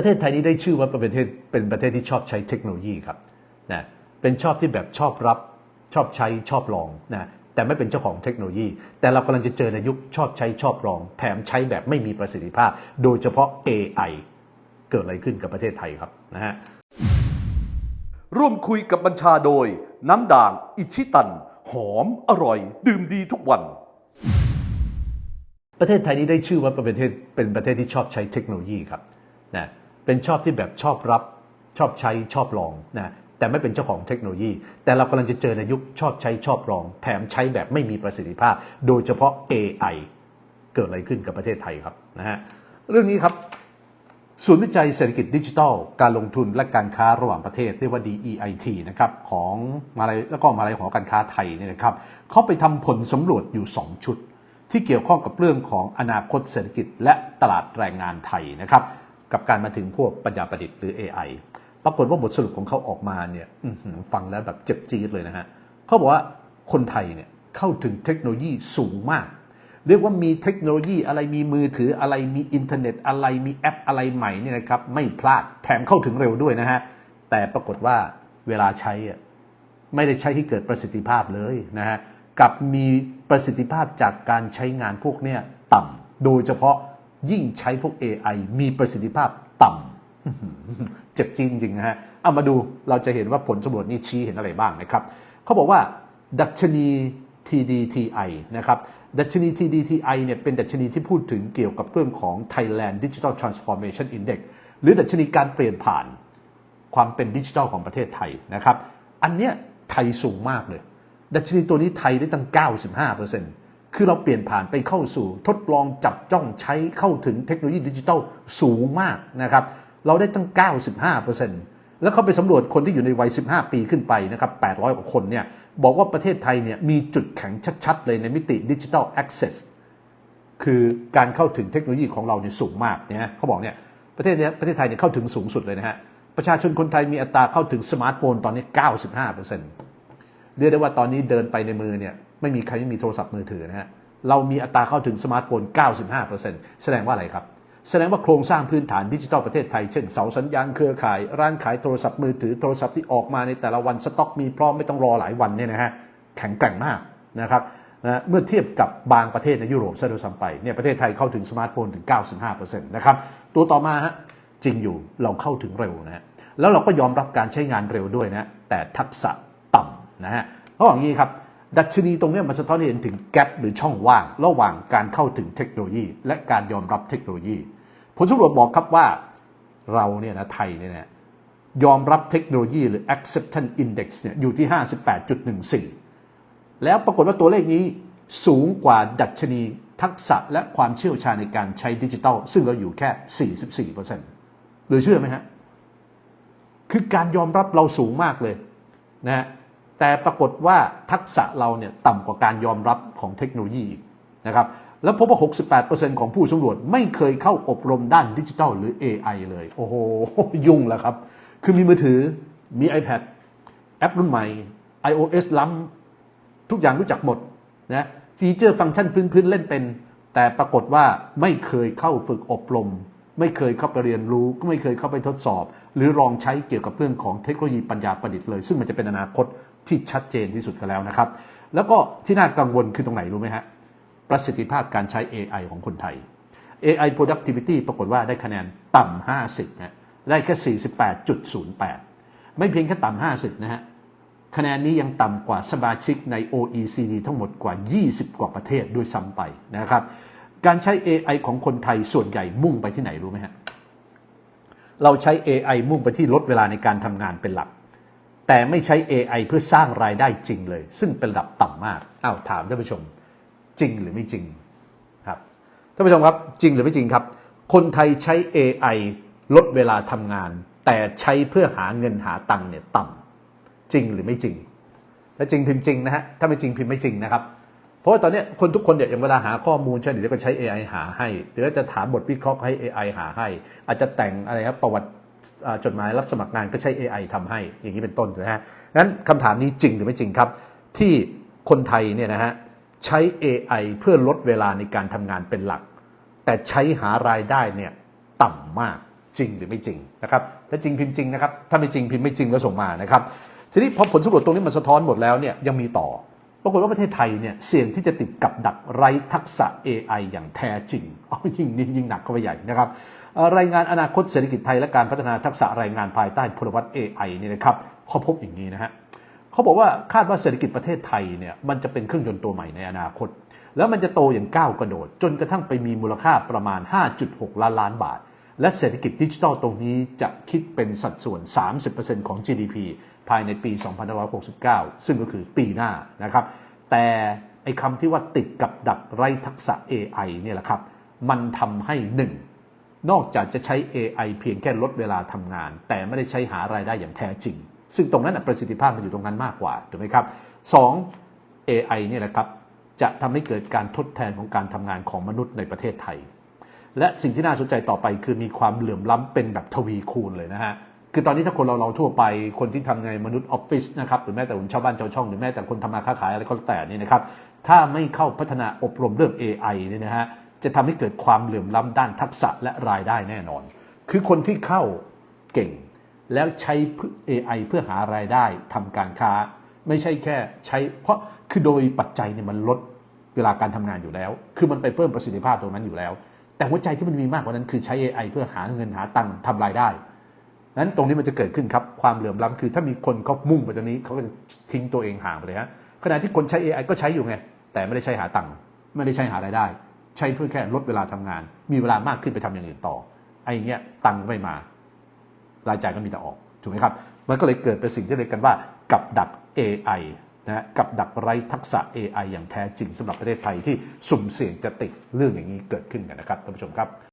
ประเทศไทยนี้ได้ชื่อว่าเป็นประเทศเป็นประเทศที่ชอบใช้เทคโนโลยีครับนะเป็นชอบที่แบบชอบรับชอบใช้ชอบลองนะแต่ไม่เป็นเจ้าของเทคโนโลยี แต่เรากำลังจะเจอในยุคชอบใช้ชอบลอง แถมใช้แบบไม่มีประสิทธิภาพ โดยเฉพาะ AI เกิดอะไรขึ้นกับประเทศไทยครับนะฮะร่วมคุยกับบัญชาโดย น้ำด่างอิชิตัน หอมอร่อย ดื่มดีทุกวัน ประเทศไทยนี้ได้ชื่อว่าเป็นประเทศเป็นประเทศที่ชอบใช้เทคโนโลยีครับนะ เป็นชอบที่แบบชอบรับ ชอบใช้ชอบลองนะแต่ไม่เป็นเจ้าของเทคโนโลยี แต่เรากำลังจะเจอในยุคชอบใช้ชอบลอง แถมใช้แบบไม่มีประสิทธิภาพ โดยเฉพาะ AI เกิดอะไรขึ้นกับประเทศไทยครับนะฮะเรื่องนี้ครับศูนย์วิจัยเศรษฐกิจดิจิทัล การลงทุนและการค้าระหว่างประเทศเรียกว่า DEIT นะครับของมาลัยแล้วก็มาลัยหอการค้าไทยเนี่ยนะครับเขาไปทำผลสำรวจอยู่ 2 ชุด ที่เกี่ยวข้องกับเรื่องของอนาคตเศรษฐกิจและตลาดแรงงานไทยนะครับ กับการมาถึงพวกปัญญาประดิษฐ์หรือ AI ปรากฏว่าบทสรุปของเขาออกมาเนี่ยฟังแล้วแบบเจ็บจี๊ดเลยนะฮะเขาบอกว่าคนไทยเนี่ยเข้าถึงเทคโนโลยีสูงมาก เรียกว่ามีเทคโนโลยีอะไรมีมือถืออะไรมีอินเทอร์เน็ตอะไรมีแอปอะไรใหม่เนี่ยนะครับไม่พลาดแถมเข้าถึงเร็วด้วยนะฮะแต่ปรากฏว่าเวลาใช้อะไม่ได้ใช้ให้เกิดประสิทธิภาพเลยนะฮะกับมีประสิทธิภาพจากการใช้งานพวกเนี้ยต่ำโดยเฉพาะ ยิ่งใช้พวก AI มีประสิทธิภาพต่ำเจ็บจริงจริงนะฮะเอามาดูเราจะเห็นว่าผลสำรวจนี้ชี้เห็นอะไรบ้างนะครับเขาบอกว่าดัชนี TDTI นะครับดัชนี TDTI เนี่ยเป็นดัชนีที่พูดถึงเกี่ยวกับเรื่องของ Thailand Digital Transformation Index หรือดัชนีการเปลี่ยนผ่านความเป็นดิจิทัลของประเทศไทยนะครับ อันเนี้ยไทยสูงมากเลย ดัชนีตัวนี้ไทยได้ตั้ง 95% คือเราเปลี่ยนผ่านไปเข้าสู่ทดลองจับจ้องใช้เข้าถึงเทคโนโลยีดิจิทัลสูงมากนะครับ เราได้ตั้ง 95%แล้วเขาไปสำรวจคนที่อยู่ในวัย 15 ปีขึ้นไปนะครับ 800 กว่าคนเนี่ย บอกว่าประเทศไทยเนี่ยมีจุดแข็งชัดๆ เลยในมิติดิจิทัล access คือการเข้าถึงเทคโนโลยีของเราเนี่ยสูงมากเนี่ยเขาบอกเนี่ยประเทศเนี้ยประเทศไทยเนี่ยเข้าถึงสูงสุดเลยนะฮะประชาชนคนไทยมีอัตราเข้าถึงสมาร์ทโฟนตอนนี้ 95%เรียกได้ว่าตอนนี้เดินไปในมือเนี่ย ไม่มีใครไม่มีโทรศัพท์มือถือนะฮะเรามีอัตราเข้าถึงสมาร์ทโฟน 95%แสดงว่าอะไรครับ แสดงว่าโครงสร้างพื้นฐานดิจิทัลประเทศไทย เช่นเสาสัญญาณเครือข่าย ร้านขายโทรศัพท์มือถือโทรศัพท์ที่ออกมาในแต่ละวันสต็อกมีพร้อมไม่ต้องรอหลายวันเนี่ยนะฮะแข็งแกร่งมากนะครับนะเมื่อเทียบกับบางประเทศในยุโรปซะด้วยซ้ำไปเนี่ยประเทศไทยเข้าถึงสมาร์ทโฟนถึง 95%นะครับตัวต่อมาฮะจริงอยู่เราเข้าถึงเร็วนะฮะแล้วเราก็ยอมรับการใช้งานเร็วด้วยนะแต่ทักษะต่ำนะฮะเพราะอย่างนี้ครับ ดัชนีตรงนี้มันสะท้อนให้เห็นถึงแกลบหรือช่องว่าง ระหว่างการเข้าถึงเทคโนโลยี และการยอมรับเทคโนโลยี ผลสำรวจบอกครับว่าเราเนี่ยนะไทยเนี่ยนะยอมรับเทคโนโลยีหรือ acceptance index เนี่ยอยู่ที่ 58.14 แล้วปรากฏว่าตัวเลขนี้สูงกว่าดัชนีทักษะและความเชี่ยวชาญในการใช้ดิจิทัล ซึ่งเราอยู่แค่ 44%หรือเชื่อไหมฮะ คือการยอมรับเราสูงมากเลยนะฮะ แต่ปรากฏว่าทักษะเราเนี่ยต่ำกว่าการยอมรับของเทคโนโลยีนะครับแล้วพบว่า 68%ของผู้สำรวจไม่เคยเข้าอบรมด้านดิจิทัลหรือ AI เลย โอ้โห ยุ่งแล้วครับ คือมีมือถือมี iPad แอปรุ่นใหม่ iOS ล้ำทุกอย่างรู้จักหมดนะฟีเจอร์ฟังก์ชันพื้นๆเล่นเป็น แต่ปรากฏว่าไม่เคยเข้าฝึกอบรม ไม่เคยเข้าไปเรียนรู้ ก็ไม่เคยเข้าไปทดสอบ หรือลองใช้เกี่ยวกับเรื่องของเทคโนโลยีปัญญาประดิษฐ์เลย ซึ่งมันจะเป็นอนาคตที่ชัดเจนที่สุดกันแล้วนะครับ แล้วก็ที่น่ากังวลคือตรงไหนรู้ไหมฮะประสิทธิภาพการใช้ AI ของคนไทย AI productivity ปรากฏว่าได้คะแนนต่ำ50นะได้แค่ 48.08 ไม่เพียงแค่ต่ำ50 นะฮะ คะแนนนี้ยังต่ำกว่าสมาชิกใน OECD ทั้งหมดกว่า 20 กว่าประเทศด้วยซ้ำไปนะครับ การใช้ AI ของคนไทยส่วนใหญ่มุ่งไปที่ไหนรู้ไหมฮะ เราใช้ AI มุ่งไปที่ลดเวลาในการทำงานเป็นหลัก แต่ไม่ใช้ AI เพื่อสร้างรายได้จริงเลย ซึ่งเป็นระดับต่ำมากอ้าวถามท่านผู้ชม จริงหรือไม่จริงครับท่านผู้ชมครับ จริงหรือไม่จริงครับ คนไทยใช้ AI ลดเวลาทำงาน แต่ใช้เพื่อหาเงินหาตังค์เนี่ยต่ำจริงหรือไม่จริงถ้าจริงพิมพ์จริงนะฮะถ้าไม่จริงพิมพ์ไม่จริงนะครับ เพราะว่าตอนนี้คนทุกคนเนี่ยอย่างเวลาหาข้อมูลใช่หมเดี๋ยวก็ใช้ AI หาให้เดี๋ยวก็จะถามบทวิเคราะห์ให้ AI หาให้ อาจจะแต่งอะไรครับประวัติจดหมายรับสมัครงานก็ใช้ AI ทำให้อย่างนี้เป็นต้นนะฮะงั้นคำถามนี้จริงหรือไม่จริงครับ ที่คนไทยเนี่ยนะฮะใช้ AI เพื่อลดเวลาในการทำงานเป็นหลัก แต่ใช้หารายได้เนี่ยต่ำมากจริงหรือไม่จริงนะครับถ้าจริงพิมพ์จริงนะครับถ้าไม่จริงพิมพ์ไม่จริงแล้วส่งมานะครับทีนี้พอผลสำรวจตรงนี้มันสะท้อนหมดแล้วเนี่ยยังมีต่อ รากฏว่าประเทศไทยเนี่ยเสี่ยงที่จะติดกับดักไร้ทักษะ AI อย่างแท้จริงเอายิ่งยิ่งยิ่งหนักเข้าไปใหญ่นะครับรายงานอนาคตเศรษฐกิจไทยและการพัฒนาทักษะแรงงานภายใต้พลวัต AI เนี่ยนะครับเขาพบอย่างนี้นะฮะเขาบอกว่าคาดว่าเศรษฐกิจประเทศไทยเนี่ยมันจะเป็นเครื่องยนต์ตัวใหม่ในอนาคต แล้วมันจะโตอย่างก้าวกระโดด จนกระทั่งไปมีมูลค่าประมาณ 5.6 ล้านล้านบาท และเศรษฐกิจดิจิทัลตรงนี้จะคิดเป็นสัดส่วน 30%ของ GDP ภายในปี 2569 ซึ่งก็คือปีหน้านะครับ แต่ไอ้คำที่ว่าติดกับดักไร้ทักษะ AI เนี่ยแหละครับ มันทำให้หนึ่งนอกจากจะใช้ AI เพียงแค่ลดเวลาทำงาน แต่ไม่ได้ใช้หารายได้อย่างแท้จริง ซึ่งตรงนั้นนะประสิทธิภาพมันอยู่ตรงนั้นมากกว่าถูกไหมครับสอง AI เนี่ยแหละครับจะทำให้เกิดการทดแทนของการทำงานของมนุษย์ในประเทศไทย และสิ่งที่น่าสนใจต่อไปคือมีความเหลื่อมล้ำเป็นแบบทวีคูณเลยนะฮะ คือตอนนี้ถ้าคนเราเราทั่วไปคนที่ทำในมนุษย์ออฟฟิศนะครับหรือแม้แต่คนชาวบ้านชาวช่องหรือแม้แต่คนทำมาค้าขายอะไรก็แล้วแต่นี่นะครับถ้าไม่เข้าพัฒนาอบรมเรื่อง AI เนี่ยนะฮะจะทำให้เกิดความเหลื่อมล้ำด้านทักษะและรายได้แน่นอน คือคนที่เข้าเก่ง แล้วใช้ AI เพื่อหารายได้ทำการค้า ไม่ใช่แค่ใช้ เพราะคือโดยปัจจัยเนี่ยมันลดเวลาการทำงานอยู่แล้ว คือมันไปเพิ่มประสิทธิภาพตรงนั้นอยู่แล้ว แต่หัวใจที่มันมีมากกว่านั้นคือใช้ AI เพื่อหาเงินหาตังค์ทำรายได้ นั้นตรงนี้มันจะเกิดขึ้นครับความเหลื่อมล้ำคือ ถ้ามีคนเขามุ่งไปตรงนี้เขาก็จะทิ้งตัวเองห่างไปเลยฮะขณะที่คนใช้ AI ก็ใช้อยู่ไงแต่ไม่ได้ใช้หาตังค์ไม่ได้ใช้หารายได้ ใช้เพื่อแค่ลดเวลาทำงาน มีเวลามากขึ้นไปทำอย่างอื่นต่อไอ้เงี้ยตังค์ไม่มารายจ่ายก็มีแต่ออกถูกไหมครับมันก็เลยเกิดเป็นสิ่งที่เรียกกันว่ากับดัก AI นะฮะกับดักไร้ทักษะ AI อย่างแท้จริงสำหรับประเทศไทยที่สุ่มเสี่ยงจะติดเรื่องอย่างนี้เกิดขึ้นกันนะครับท่านผู้ชมครับ